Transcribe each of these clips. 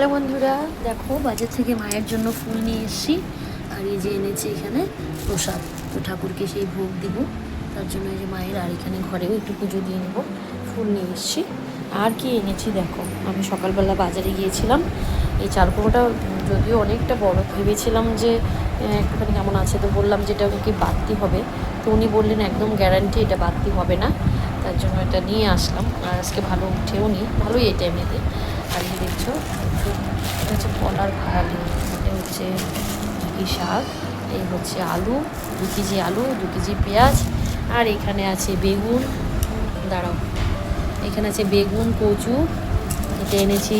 Hello বন্ধুরা, দেখো বাজার থেকে মায়ের জন্য ফুল নিয়ে এসেছি। আর এই যে এনেছি এখানে প্রসাদ। তো ঠাকুরকে সেই ভোগ দিব। তার জন্য এই যে মায়ের, আর এখানে ঘরেও একটু পুজো দিয়ে নেব। ফুল নিয়ে এসেছি। আর কি এনেছি দেখো? আমি সকালবেলা বাজারে গিয়েছিলাম। এই চালকুমোটা যদিও অনেকটা বড়। ভেবেছিলাম যে একটুখানি কেমন আছে তো বললাম যে এটা কি বাড়তি হবে। তো উনি বললেন, একদম গ্যারান্টি এটা বাড়তি হবে না। তার জন্য এটা নিয়ে আসলাম। আর আজকে ভালো উঠেও নি। ভালোই এটা এমনিতে এই দেখছ? এটা হচ্ছে কলার ভাড়ালি এটা হচ্ছে কি শাক, এই হচ্ছে আলু, দু কেজি আলু, দু কেজি পেঁয়াজ, আর এখানে আছে বেগুন। দাঁড়াও, এখানে আছে বেগুন, কচু, এটা এনেছি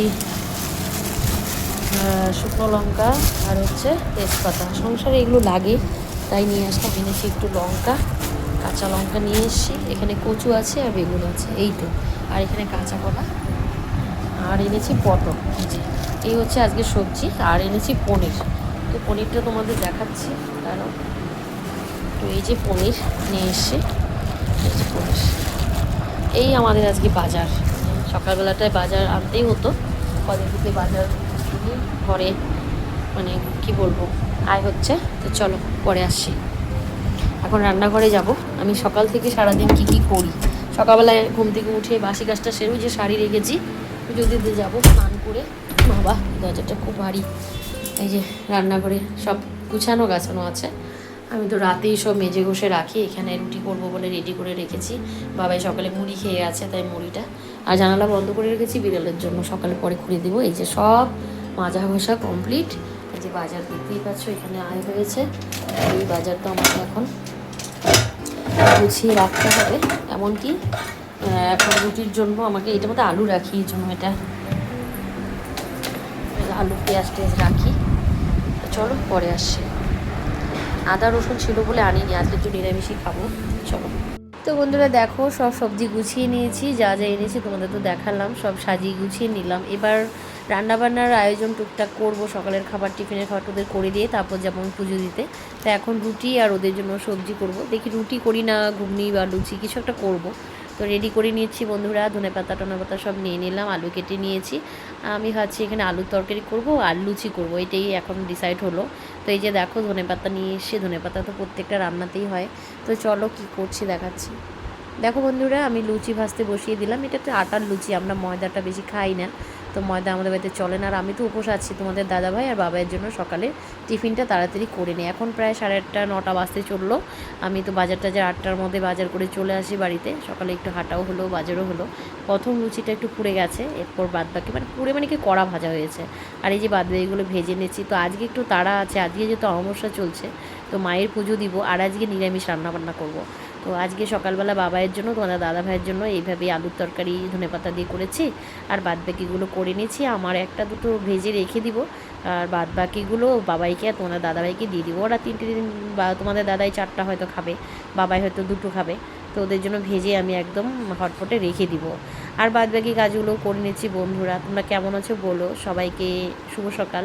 শুকনো লঙ্কা, আর হচ্ছে তেজপাতা। সংসারে এগুলো লাগে, তাই নিয়ে আসলাম, এনেছি একটু লঙ্কা, কাঁচা লঙ্কা নিয়ে এসেছি। এখানে কচু আছে আর বেগুন আছে, এই তো। আর এখানে কাঁচা কলা। আর এনেছি পটল। এই হচ্ছে আজকে সবজি, আর এনেছি পনির। তো পনিরটা তোমাদের দেখাচ্ছি কারণ তো এই যে পনির নিয়ে এসছি, এই পনির। এই আমাদের আজকে বাজার। সকালবেলাটায় বাজার আনতেই হতো। কদিন থেকে বাজার ঘরে মানে কি বলব, আয় হচ্ছে। তো চলো, পরে আসি। এখন রান্নাঘরে যাব। আমি সকাল থেকে সারাদিন কি কি করি? সকালবেলায় ঘুম থেকে উঠে বাসি কাজটা সেরেও যে শাড়ি রেখেছি। পুজো দিতে যাব, স্নান করে। বাবা, দরজাটা খুব ভারী। এই যে রান্নাঘরে সব গুছানো গাছানো আছে। আমি তো রাতেই সব মেজে ঘষে রাখি, এখানে রুটি করব বলে রেডি করে রেখেছি। বাবাই সকালে মুড়ি খেয়ে আছে, তাই মুড়িটা। আর জানালা বন্ধ করে রেখেছি বিড়ালের জন্য, সকালে পরে খুলে দেবো। এই যে সব মাজা ঘষা কমপ্লিট এই যে বাজার দেখতেই পাচ্ছ, এখানে আয় হয়েছে। এই বাজারটা আমাকে এখন গুছিয়ে রাখতে হবে, এমনকি এখন রুটির জন্য আমাকে এটার মধ্যে আলু রাখি, এই জন্য এটা। আলু, পেঁয়াজ টেয়াজ রাখি। চলো, পরে আসছি। আদা, রসুন ছিল বলে আনিনি, আজকে একটু নিরামিষই খাব। চলো। তো বন্ধুরা, দেখো, সব সবজি গুছিয়ে নিয়েছি, যা যা এনেছি তোমাদের তো দেখালাম, সব সাজিয়ে গুছিয়ে নিলাম। এবার রান্নাবান্নার আয়োজন টুকটাক করব, সকালের খাবার, টিফিনের খাবার ওদের করে দিয়ে, তারপর যেমন পুজো দিতে। তা এখন রুটি আর ওদের জন্য সবজি করব। দেখি রুটি করি না, ঘুগনি বা লুচি, কিছু একটা করব। তো রেডি করে নিয়েছি বন্ধুরা। ধনে পাতা, টনে পাতা সব নিয়ে নিলাম, আলু কেটে নিয়েছি। আমি ভাবছি এখানে আলুর তরকারি করব আর লুচি করব, এটাই এখন ডিসাইড হলো। তো এই যে দেখো ধনে পাতা নিয়ে এসে, ধনে পাতা তো প্রত্যেকটা রান্নাতেই হয়। তো চলো কি করছি দেখাচ্ছি। দেখো বন্ধুরা, আমি লুচি ভাজতে বসিয়ে দিলাম। এটা তো আটার লুচি, আমরা ময়দাটা বেশি খাই না। তো ময়দা আমাদের বাড়িতে চলে না। আর আমি তো উপোস আছি তোমাদের দাদাভাই আর বাবাইয়ের জন্য সকালে টিফিনটা তাড়াতাড়ি করে নিই। এখন প্রায় সাড়ে আটটা, নটা বাজতে চলল। আমি তো বাজার টাজার আটটার মধ্যে বাজার করে চলে আসি বাড়িতে। সকালে একটু হাঁটাও হলো, বাজারও হলো। প্রথম লুচিটা একটু পুড়ে গেছে, এরপর বাদ বাকি মানে পুড়ে মানে কি কড়া ভাজা হয়েছে। আর এই যে বাদ বাকিগুলো ভেজে নিয়েছি তো আজকে একটু তাড়া আছে। আজকে যেহেতু অমাবস্যা চলছে তো মায়ের পুজো দিব আর আজকে নিরামিষ রান্নাবান্না করব। তো আজকে সকালবেলা বাবাইয়ের জন্য, তোমাদের দাদা ভাইয়ের জন্য এইভাবেই আলুর তরকারি, ধনেপাতা দিয়ে করেছি আর বাদ বাকিগুলো করে নিয়েছি। আমার একটা দুটো ভেজে রেখে দিব আর বাদ বাকিগুলো বাবাইকে আর তোমাদের দাদাভাইকে দিয়ে দিব। ওরা তিনটে দিন বা তোমাদের দাদাই চারটা হয়তো খাবে, বাবাই হয়তো দুটো খাবে। তো ওদের জন্য ভেজে আমি একদম হটপটে রেখে দিব। আর বাদ বাকি কাজগুলো করে নিচ্ছি বন্ধুরা। তোমরা কেমন আছো বলো? সবাইকে শুভ সকাল।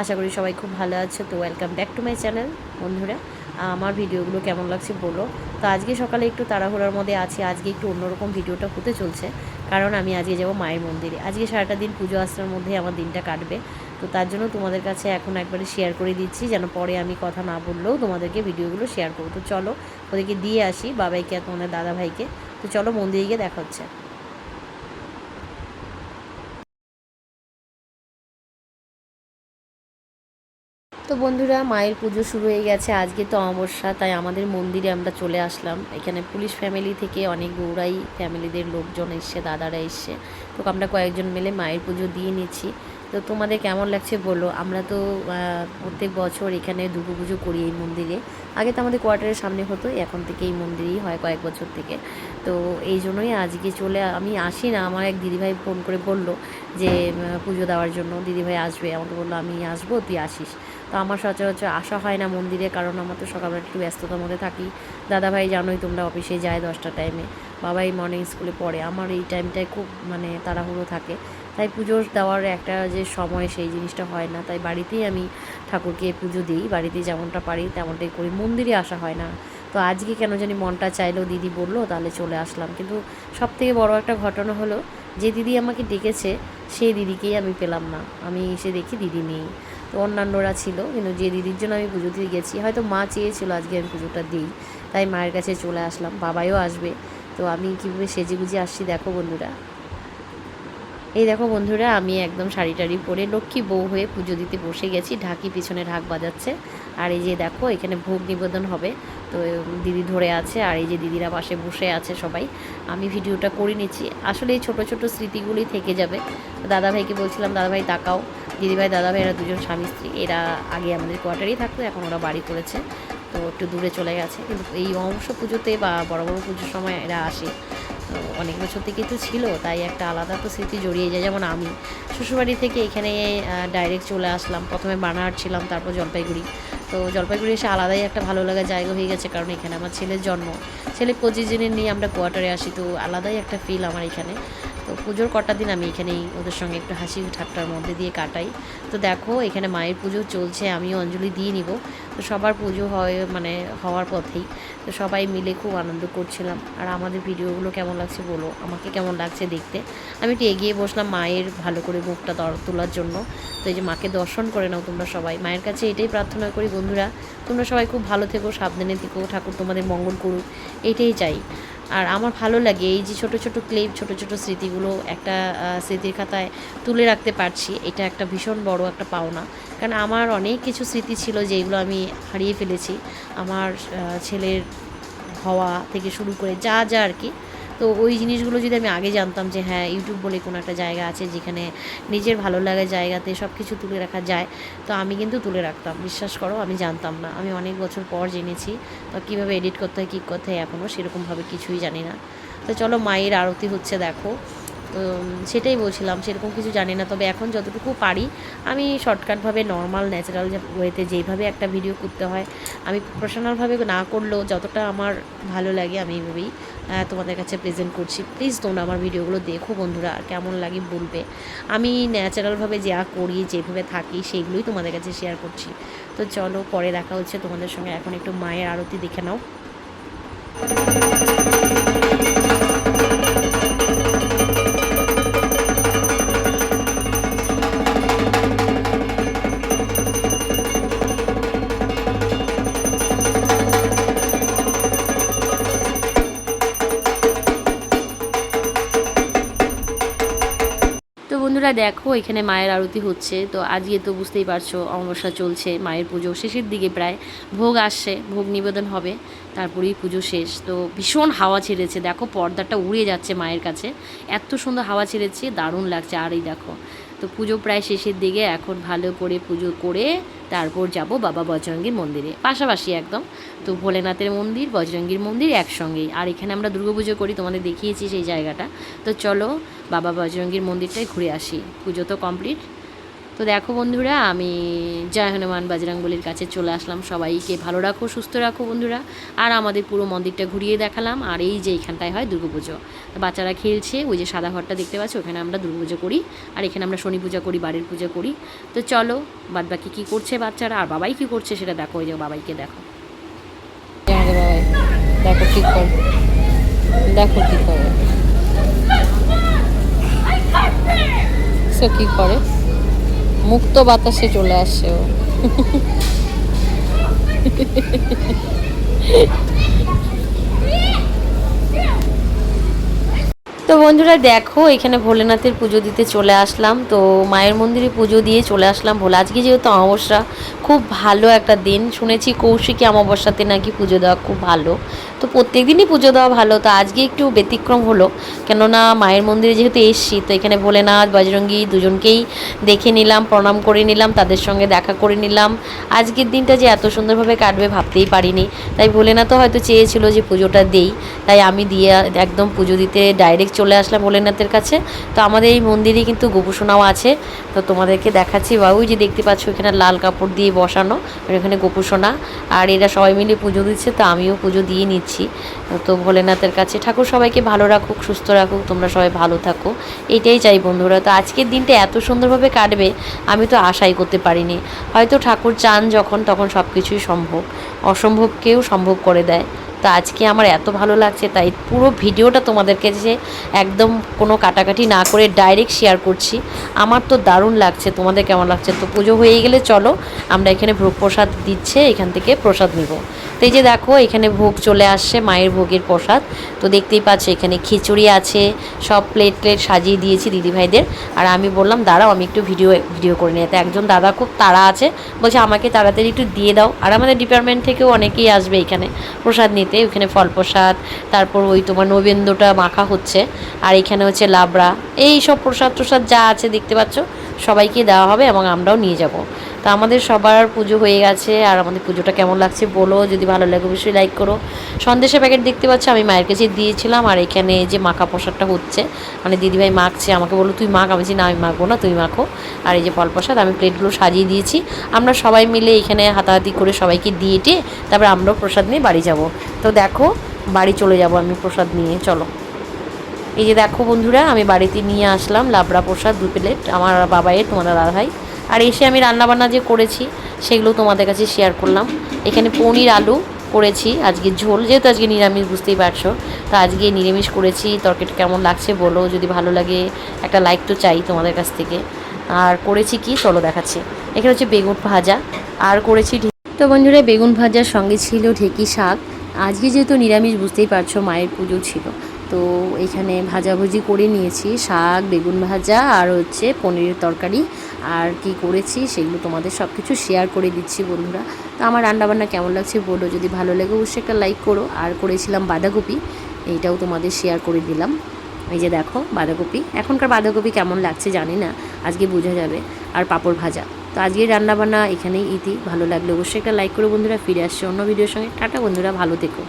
আশা করি সবাই খুব ভালো আছে, তো welcome back to my channel বন্ধুরা। আমার ভিডিওগুলো কেমন লাগছে বলো। তো আজকে সকালে একটু তাড়াহুড়ার মধ্যে আছি, আজকে একটু অন্যরকম ভিডিওটা হতে চলছে। কারণ আমি আজকে যাব মায়ের মন্দিরে। আজকে সারাটা দিন পুজো আশ্রার মধ্যে আমার দিনটা কাটবে। তো তার জন্য তোমাদের কাছে এখন একবারে শেয়ার করে দিচ্ছি, যেন পরে আমি কথা না বললেও তোমাদেরকে ভিডিওগুলো শেয়ার করব। তো চলো ওদেরকে দিয়ে আসি, বাবাইকে আর তোমাদের দাদা ভাইকে তো চলো মন্দিরে গিয়ে দেখা হচ্ছে। তো বন্ধুরা, মায়ের পুজো শুরু হয়ে গেছে। আজকে তো অমাবস্যা, তাই আমাদের মন্দিরে আমরা চলে আসলাম। এখানে পুলিশ ফ্যামিলি থেকে অনেক গৌরাই ফ্যামিলিদের লোকজন এসছে, দাদারা এসছে। তো আমরা কয়েকজন মিলে মায়ের পুজো দিয়ে নিচ্ছি। তো তোমাদের কেমন লাগছে বলো? আমরা তো প্রত্যেক বছর এখানে দুর্গা পুজো করি এই মন্দিরে। আগে তো আমাদের কোয়ার্টারের সামনে হতো, এখন থেকে এই মন্দিরেই হয় কয়েক বছর থেকে। তো এই জন্যই আজকে চলে, আমি আসি না, আমার এক দিদিভাই ফোন করে বলল যে পুজো দেওয়ার জন্য। দিদিভাই আসবে, আমাকে বলল, আমি আসব, তুই আসিস। তো আমার সচরাচর আসা হয় না মন্দিরে, কারণ আমার তো সকালবেলা একটু ব্যস্ততার মধ্যে থাকি। দাদাভাই জানোই তোমরা অফিসে যায় দশটা টাইমে বাবাই মর্নিং স্কুলে পড়ে। আমার এই টাইমটায় খুব মানে তাড়াহুড়ো থাকে। তাই পুজো দেওয়ার একটা যে সময়, সেই জিনিসটা হয় না। তাই বাড়িতেই আমি ঠাকুরকে পুজো দিই। বাড়িতে যেমনটা পারি, তেমনটাই করি। মন্দিরে আসা হয় না। তো আজকে কেন জানি মনটা চাইলো দিদি বলল, তাহলে চলে আসলাম। কিন্তু সব থেকে বড় একটা ঘটনা হলো, যে দিদি আমাকে ডেকেছে, সেই দিদিকেই আমি পেলাম না। আমি এসে দেখি দিদি নেই। তো অন্যান্যরা ছিল, কিন্তু যে দিদির জন্য আমি পুজো দিতে গেছি, হয়তো মা চেয়েছিল আজকে আমি পুজোটা দিই, তাই মায়ের কাছে চলে আসলাম, বাবাইও আসবে। তো আমি কীভাবে সেজে গুজে আসছি দেখো বন্ধুরা। এই দেখো বন্ধুরা, আমি একদম শাড়ি টাড়ি পরে লক্ষ্মী বউ হয়ে পুজো দিতে বসে গেছি, ঢাকি পিছনে ঢাক বাজাচ্ছে। আর এই যে দেখো, এখানে ভোগ নিবেদন হবে। তো দিদি ধরে আছে, আর এই যে দিদিরা পাশে বসে আছে সবাই। আমি ভিডিওটা করে নিচ্ছি। আসলে এই ছোটো ছোটো স্মৃতিগুলি থেকে যাবে। দাদাভাইকে বলছিলাম, দাদাভাই, তাকাও। দিদিভাই, দাদাভাই, এরা দুজন স্বামী স্ত্রী। এরা আগে আমাদের কোয়ার্টারেই থাকতো, এখন ওরা বাড়ি করেছে। তো, একটু দূরে চলে গেছে। কিন্তু এই অংশ পুজোতে বা বড় বড় পুজোর সময় এরা আসে। তো অনেক বছর থেকেই তো ছিল, তাই একটা আলাদা তো স্মৃতি জড়িয়ে যায়। যেমন আমি শ্বশুরবাড়ি থেকে এখানে ডাইরেক্ট চলে আসলাম। প্রথমে বানার ছিলাম, তারপর জলপাইগুড়ি। তো জলপাইগুড়ি এসে আলাদাই একটা ভালো লাগা জায়গা হয়ে গেছে, কারণ এখানে আমার ছেলের জন্ম। ছেলে পঁচিশ দিনের নিয়ে আমরা কোয়ার্টারে আসি, তো আলাদাই একটা ফিল আমার এখানে। তো পুজোর কটা দিন আমি এখানেই ওদের সঙ্গে একটু হাসি ঠাট্টার মধ্যে দিয়ে কাটাই। তো দেখো, এখানে মায়ের পুজো চলছে, আমিও অঞ্জলি দিয়ে নিব। তো সবার পুজো হয় মানে হওয়ার পথেই। তো সবাই মিলে খুব আনন্দ করছিলাম। আর আমাদের ভিডিওগুলো কেমন লাগছে বলো? আমাকে কেমন লাগছে দেখতে? আমি একটু এগিয়ে বসলাম মায়ের ভালো করে মুখটা দর, তোলার জন্য। তো এই যে মাকে দর্শন করে নাও তোমরা সবাই। মায়ের কাছে এটাই প্রার্থনা করি বন্ধুরা, তোমরা সবাই খুব ভালো থেকো, সাবধানে থেকো। ঠাকুর তোমাদের মঙ্গল করুক। এটাই চাই। আর আমার ভালো লাগে এই যে ছোট ছোট ক্লিপ, ছোট ছোট স্মৃতিগুলো একটা স্মৃতির খাতায় তুলে রাখতে পারছি। এটা একটা ভীষণ বড় একটা পাওনা। কারণ আমার অনেক কিছু স্মৃতি ছিল যেগুলো আমি হারিয়ে ফেলেছি। আমার ছেলের হওয়া থেকে শুরু করে যা যা আর কি তো ওই জিনিসগুলো যদি আমি আগে জানতাম যে হ্যাঁ ইউটিউব বলে কোনো একটা জায়গা আছে যেখানে নিজের ভালো লাগা জায়গাতে সব কিছু তুলে রাখা যায়, তো আমি কিন্তু তুলে রাখতাম। বিশ্বাস করো, আমি জানতাম না। আমি অনেক বছর পর জেনেছি, তো কীভাবে এডিট করতে হয়, কী করতে হয় এখনও সেরকমভাবে কিছুই জানি না। তো চলো মায়ের আরতি হচ্ছে, দেখো। তো সেটাই বলছিলাম, সেরকম কিছু জানি না। তবে এখন যতটুকু পারি, আমি শর্টকাটভাবে নর্মাল ন্যাচারাল ওয়েতে যেইভাবে একটা ভিডিও করতে হয়, আমি প্রফেশনালভাবে না করলেও যতটা আমার ভালো লাগে, আমি এইভাবেই তোমাদের কাছে প্রেজেন্ট করছি। প্লিজ তোমরা আমার ভিডিওগুলো দেখো বন্ধুরা কেমন লাগে বলবে। আমি ন্যাচারালভাবে যা করি, যেভাবে থাকি সেইগুলোই তোমাদের কাছে শেয়ার করছি। তো চলো, পরে দেখা হচ্ছে তোমাদের সঙ্গে। এখন একটু মায়ের আরতি দেখে নাও। দেখো, এখানে মায়ের আরতি হচ্ছে। তো আজকে তো বুঝতেই পারছ, অমাবস্যা চলছে, মায়ের পুজো শেষের দিকে প্রায়। ভোগ আসছে, ভোগ নিবেদন হবে, তারপরেই পুজো শেষ। তো ভীষণ হাওয়া ছেড়েছে, দেখো পর্দাটা উড়ে যাচ্ছে মায়ের কাছে। এত সুন্দর হাওয়া ছেড়েছে, দারুণ লাগছে। আর এই দেখো, তো পুজো প্রায় শেষের দিকে, এখন ভালো করে পুজো করে তারপর যাব বাবা বজরঙ্গীর মন্দিরে। পাশাপাশি একদম তো ভোলেনাথের মন্দির, বজরঙ্গীর মন্দির একসঙ্গেই। আর এখানে আমরা দুর্গাপুজো করি, তোমাদের দেখিয়েছি সেই জায়গাটা। তো চলো বাবা বজরঙ্গীর মন্দিরটাই ঘুরে আসি। পুজো তো কমপ্লিট তো দেখো বন্ধুরা, আমি জয় হনুমান বজরংবলির কাছে চলে আসলাম সবাইকে। ভালো রাখো, সুস্থ রাখো বন্ধুরা। আর আমাদের পুরো মন্দিরটা ঘুরিয়ে দেখালাম। আর এই যে এখানটায় হয় দুর্গাপুজো। বাচ্চারা খেলছে, ওই যে সাদা ঘরটা দেখতে পাচ্ছ, ওখানে আমরা দুর্গাপুজো করি। আর এখানে আমরা শনি পূজা করি, বাড়ির পূজা করি। তো চলো বাদ বাকি কী করছে বাচ্চারা? আর বাবাই কী করছে সেটা দেখো, ওই যে বাবাইকে দেখো। দেখো কী করে। দেখো কী করে। সে কী করে? মুক্ত বাতাসে চলে আসছে ও। তো বন্ধুরা দেখো, এখানে ভোলেনাথের পুজো দিতে চলে আসলাম। তো মায়ের মন্দিরে পুজো দিয়ে চলে আসলাম ভোলে। আজকে যেহেতু অমাবস্যা, খুব ভালো একটা দিন। শুনেছি কৌশিকী অমাবস্যাতে নাকি পুজো দেওয়া খুব ভালো। তো প্রত্যেক দিনই পুজো দেওয়া ভালো, তো আজকে একটু ব্যতিক্রম হলো। কেননা মায়ের মন্দিরে যেহেতু এসছি, তো এখানে ভোলেনাথ, বজরঙ্গী দুজনকেই দেখে নিলাম, প্রণাম করে নিলাম, তাদের সঙ্গে দেখা করে নিলাম। আজকের দিনটা যে এত সুন্দরভাবে কাটবে ভাবতেই পারিনি। তাই ভোলেনাথও হয়তো চেয়েছিল যে পুজোটা দেই, তাই আমি দিয়ে একদম পুজো দিতে ডাইরেক্ট চলে আসলাম ভোলেনাথের কাছে। তো আমাদের এই মন্দিরে কিন্তু গোপুসোনাও আছে, তো তোমাদেরকে দেখাচ্ছি। বা ওই যে দেখতে পাচ্ছ, এখানে লাল কাপড় দিয়ে বসানো এখানে গোপুসোনা, আর এরা সবাই মিলে পুজো দিচ্ছে, তো আমিও পুজো দিয়ে নিচ্ছি। তো ভোলেনাথের কাছে ঠাকুর সবাইকে ভালো রাখুক, সুস্থ রাখুক, তোমরা সবাই ভালো থাকো। এইটাই চাই বন্ধুরা। তো আজকের দিনটা এত সুন্দরভাবে কাটবে, আমি তো আশাই করতে পারিনি। হয়তো ঠাকুর চান যখন, তখন সব কিছুই সম্ভব। অসম্ভবকেও সম্ভব করে দেয়। তো আজকে আমার এত ভালো লাগছে, তাই পুরো ভিডিওটা তোমাদেরকে যে একদম কোনো কাটাকাটি না করে ডাইরেক্ট শেয়ার করছি। আমার তো দারুণ লাগছে, তোমাদের কেমন লাগছে? তো পুজো হয়ে গেলে চলো, আমরা এখানে ভোগ প্রসাদ দিচ্ছে, এখান থেকে প্রসাদ নিব। তো এই যে দেখো, এখানে ভোগ চলে আসছে, মায়ের ভোগের প্রসাদ। তো দেখতেই পাচ্ছ, এখানে খিচুড়ি আছে, সব প্লেট প্লেট সাজিয়ে দিয়েছি দিদিভাইদের। আর আমি বললাম, দাঁড়াও, আমি একটু ভিডিও ভিডিও করে নিই। তো একজন দাদা খুব তাড়া আছে, বলছে, আমাকে তাড়াতাড়ি একটু দিয়ে দাও। আর আমাদের ডিপার্টমেন্ট থেকেও অনেকেই আসবে এখানে প্রসাদ নিতে। ওখানে ফল প্রসাদ, তারপর ওই তোমার নবেন্দ্রটা মাখা হচ্ছে, আর এখানে হচ্ছে লাবড়া। এই সব প্রসাদ প্রসাদ যা আছে দেখতে পাচ্ছ, সবাইকে দেওয়া হবে এবং আমরাও নিয়ে যাব। তো আমাদের সবার পুজো হয়ে গেছে, আর আমাদের পুজোটা কেমন লাগছে বলো, যদি ভালো লাগে অবশ্যই লাইক করো। সন্দেশের প্যাকেট দেখতে পাচ্ছ, আমি মায়ের কাছে দিয়েছিলাম, আর এখানে যে মাখা প্রসাদটা হচ্ছে মানে দিদিভাই মাখছে, আমাকে বলল, তুই মাখ, আমি না, আমি মাখবো না তুই মাখো। আর এই যে ফল প্রসাদ, আমি প্লেটগুলো সাজিয়ে দিয়েছি। আমরা সবাই মিলে এখানে হাতাহাতি করে সবাইকে দিয়ে টিয়ে, তারপরে আমরাও প্রসাদ নিয়ে বাড়ি যাব। তো দেখো, বাড়ি চলে যাব আমি প্রসাদ নিয়ে, চলো। এই যে দেখো বন্ধুরা, আমি বাড়িতে নিয়ে আসলাম লাবড়া প্রসাদ দু প্লেট, আমার বাবাইয়ের তোমাদের দাদাভাই। আর এসে আমি রান্নাবান্না যে করেছি, সেগুলো তোমাদের কাছে শেয়ার করলাম। এখানে পনির আলু করেছি, আজকে ঝোল, যেহেতু আজকে নিরামিষ, বুঝতেই পারছ। তো আজকে নিরামিষ করেছি, তরকারিটা কেমন লাগছে বলো, যদি ভালো লাগে একটা লাইক তো চাই তোমাদের কাছ থেকে। আর করেছি কি, চলো দেখাচ্ছি। এখানে হচ্ছে বেগুন ভাজা, আর করেছি তো বন্ধুরা, বেগুন ভাজার সঙ্গে ছিল ঢেকি শাক। আজকে যেহেতু নিরামিষ, বুঝতেই পারছ, মায়ের পুজো ছিল। তো এখানে ভাজাভুজি করে নিয়েছি, শাক, বেগুন ভাজা আর হচ্ছে পনিরের তরকারি। আর কি করেছি সেগুলো তোমাদের সব কিছু শেয়ার করে দিচ্ছি বন্ধুরা। তো আমার রান্নাবান্না কেমন লাগছে বলো, যদি ভালো লাগে অবশ্যই একটা লাইক করো। আর করেছিলাম বাঁধাকপি, এইটাও তোমাদের শেয়ার করে দিলাম। এই যে দেখো বাঁধাকপি, এখনকার বাঁধাকপি কেমন লাগছে জানি না, আজকে বোঝা যাবে। আর পাঁপড় ভাজা, তো আজকের রান্নাবান্না এখানেই ইতি, ভালো লাগলে অবশ্যই একটা লাইক করে বন্ধুরা, ফিরে আসছে অন্য ভিডিওর সঙ্গে। টাটা বন্ধুরা, ভালো থেকো।